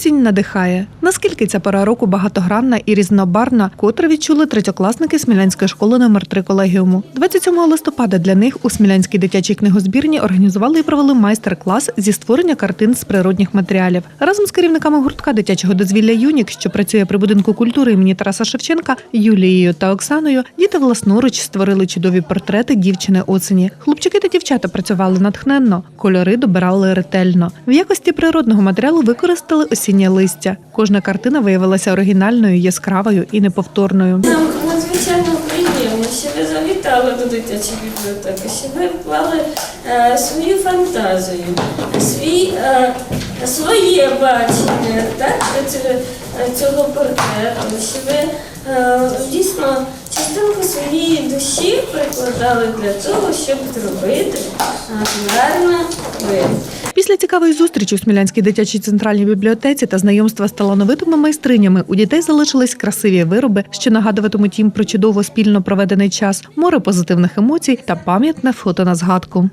Осінь надихає. Наскільки ця пора року багатогранна і різнобарна, котре відчули третьокласники Смілянської школи номер 3 колегіуму. 27 листопада для них у Смілянській дитячій книгозбірні організували і провели майстер-клас зі створення картин з природних матеріалів. Разом з керівниками гуртка дитячого дозвілля Юнік, що працює при будинку культури імені Тараса Шевченка, Юлією та Оксаною, діти власноруч створили чудові портрети дівчини осені. Хлопчики та дівчата працювали натхненно, кольори добирали ретельно. В якості природного матеріалу використали осіннє листя. Кожна картина виявилася оригінальною, яскравою і неповторною. Нам надзвичайно приємно, що ви завітали до дитячої бібліотеки, що ви вклали е, свою фантазію, свій, е, своє бачення так, цього, цього портрету, що ви е, дійсно частинку своєї душі прикладали для того, щоб зробити е, гарне вид. Після цікавої зустрічі у Смілянській дитячій центральній бібліотеці та знайомства з талановитими майстринями у дітей залишились красиві вироби, що нагадуватимуть їм про чудово спільно проведений час, море позитивних емоцій та пам'ятне фото на згадку.